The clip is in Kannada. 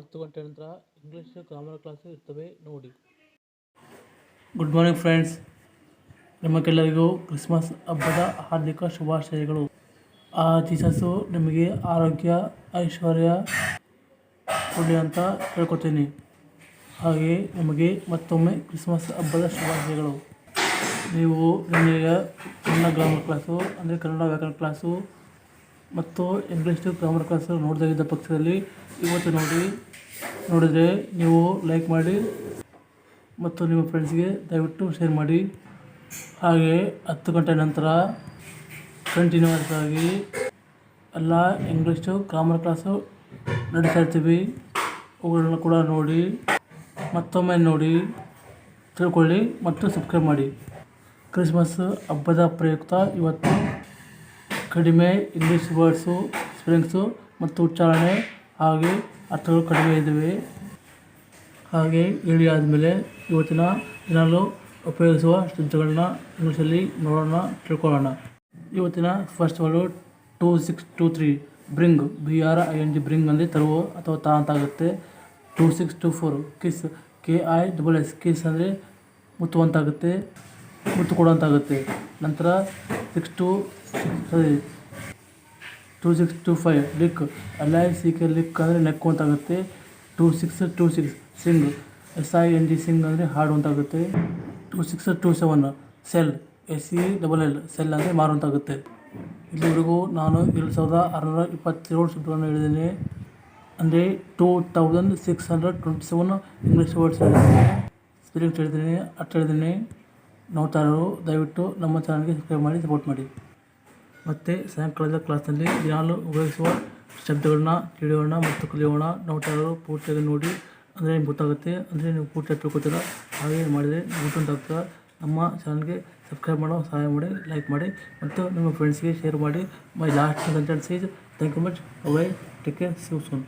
ಹತ್ತು ಗಂಟೆ ನಂತರ ಇಂಗ್ಲೀಷ್ ಗ್ರಾಮರ್ ಕ್ಲಾಸ್ ಇರ್ತವೆ ನೋಡಿ. ಗುಡ್ ಮಾರ್ನಿಂಗ್ ಫ್ರೆಂಡ್ಸ್ ನಿಮಗೆಲ್ಲರಿಗೂ ಕ್ರಿಸ್ಮಸ್ ಹಬ್ಬದ ಹಾರ್ದಿಕ ಶುಭಾಶಯಗಳು. ಆ ಜೀಸಸ್ಸು ನಿಮಗೆ ಆರೋಗ್ಯ, ಐಶ್ವರ್ಯ ಕೊಡಿ ಅಂತ ಹೇಳ್ಕೊತೀನಿ ಹಾಗೆ ನಿಮಗೆ ಮತ್ತೊಮ್ಮೆ ಕ್ರಿಸ್ಮಸ್ ಹಬ್ಬದ ಶುಭಾಶಯಗಳು. ನೀವು ನಿಮಗೆ ಕನ್ನಡ ಗ್ರಾಮರ್ ಕ್ಲಾಸು ಅಂದರೆ ಕನ್ನಡ ವ್ಯಾಕರಣ ಕ್ಲಾಸು ಮತ್ತು ಇಂಗ್ಲೀಷ್ ಗ್ರಾಮರ್ ಕ್ಲಾಸು ನೋಡಿದಾಗಿದ್ದ ಪಕ್ಷದಲ್ಲಿ ಇವತ್ತು ನೋಡಿ ನೋಡಿದರೆ ನೀವು ಲೈಕ್ ಮಾಡಿ ಮತ್ತು ನಿಮ್ಮ ಫ್ರೆಂಡ್ಸ್ಗೆ ದಯವಿಟ್ಟು ಶೇರ್ ಮಾಡಿ. ಹಾಗೆ ಹತ್ತು ಗಂಟೆ ನಂತರ ಕಂಟಿನ್ಯೂಸ್ ಆಗಿ ಎಲ್ಲ ಇಂಗ್ಲೀಷು ಗ್ರಾಮರ್ ಕ್ಲಾಸು ನಡೀತಾ ಇರ್ತೀವಿ. ಅವುಗಳನ್ನ ಕೂಡ ನೋಡಿ, ಮತ್ತೊಮ್ಮೆ ನೋಡಿ, ತಿಳ್ಕೊಳ್ಳಿ ಮತ್ತು ಸಬ್ಸ್ಕ್ರೈಬ್ ಮಾಡಿ. ಕ್ರಿಸ್ಮಸ್ ಹಬ್ಬದ ಪ್ರಯುಕ್ತ ಇವತ್ತು ಕಡಿಮೆ ಇಂಗ್ಲೀಷ್ ವರ್ಡ್ಸು ಸ್ಪೆಲ್ಲಿಂಗ್ಸು ಮತ್ತು ಉಚ್ಚಾರಣೆ ಹಾಗೆ ಅರ್ಥಗಳು ಕಡಿಮೆ ಇದ್ದಾವೆ. ಹಾಗೆ ಹೇಳಿ ಆದಮೇಲೆ ಇವತ್ತಿನ ದಿನಾಲು ಉಪಯೋಗಿಸುವ ಶಬ್ದಗಳನ್ನ ಇಂಗ್ಲೀಷಲ್ಲಿ ನೋಡೋಣ, ತಿಳ್ಕೊಳ್ಳೋಣ. ಇವತ್ತಿನ first word two six two three bring B R I N G bring ಅಂದರೆ ತರುವ ಅಥವಾ ತಾ ಅಂತ ಆಗುತ್ತೆ. Two six two four kiss K I double S kiss ಅಂದರೆ ಮುತ್ತು ಅಂತಾಗುತ್ತೆ ಮುತ್ತು ಕೊಡುವಂತಾಗುತ್ತೆ ನಂತರ ಸಿಕ್ಸ್ ಟು ಸರಿ two six two five lick L I C K lick ಅಂದರೆ ನೆಕ್ಕು ಅಂತಾಗುತ್ತೆ. Two six two six sing, S I N G sing ಅಂದರೆ ಹಾಡು ಅಂತಾಗುತ್ತೆ. Two six two seven sell, S C double L, sell ಅಂದರೆ ಮಾರು ಅಂತಾಗುತ್ತೆ. ಇಲ್ಲಿವರೆಗೂ ನಾನು ಎರಡು ಸಾವಿರದ ಆರುನೂರ ಇಪ್ಪತ್ತೇಳು ಶಬ್ದಗಳನ್ನು ಹೇಳಿದ್ದೇನೆ. ಅಂದರೆ two thousand six hundred twenty seven English words ಹೇಳಿದ್ದೇನೆ ಹೇಳಿದ್ದೀನಿ ಅಟ್ ಹೇಳಿದ್ದೀನಿ. ನೋಡ್ತಾ ದಯವಿಟ್ಟು ನಮ್ಮ ಚಾನಲ್ಗೆ ಸಬ್ಸ್ಕ್ರೈಬ್ ಮಾಡಿ ಸಪೋರ್ಟ್ ಮಾಡಿ. ಮತ್ತು ಸಾಯಂಕಾಲದ ಕ್ಲಾಸ್ನಲ್ಲಿ ದಿನಾಲು ಉಪಯೋಗಿಸುವ ಶಬ್ದಗಳನ್ನ ತಿಳಿಯೋಣ ಮತ್ತು ಕಲಿಯೋಣ. ನೋಟಗಳು ಪೂರ್ತಿಯಾಗಿ ನೋಡಿ ಅಂದರೆ ನಿಮ್ಗೆ ಗೊತ್ತಾಗುತ್ತೆ. ಅಂದರೆ ನೀವು ಪೂರ್ತಿ ತಿಳ್ಕೊತೀರ ಹಾಗೆ ಮಾಡಿದರೆ ಗೊತ್ತುಂಟಾಗ್ತದೆ. ನಮ್ಮ ಚಾನಲ್ಗೆ ಸಬ್ಸ್ಕ್ರೈಬ್ ಮಾಡೋ, ಸಹಾಯ ಮಾಡಿ, ಲೈಕ್ ಮಾಡಿ ಮತ್ತು ನಿಮ್ಮ ಫ್ರೆಂಡ್ಸ್ಗೆ ಶೇರ್ ಮಾಡಿ. My last sentence is thank you much. Away take care. So soon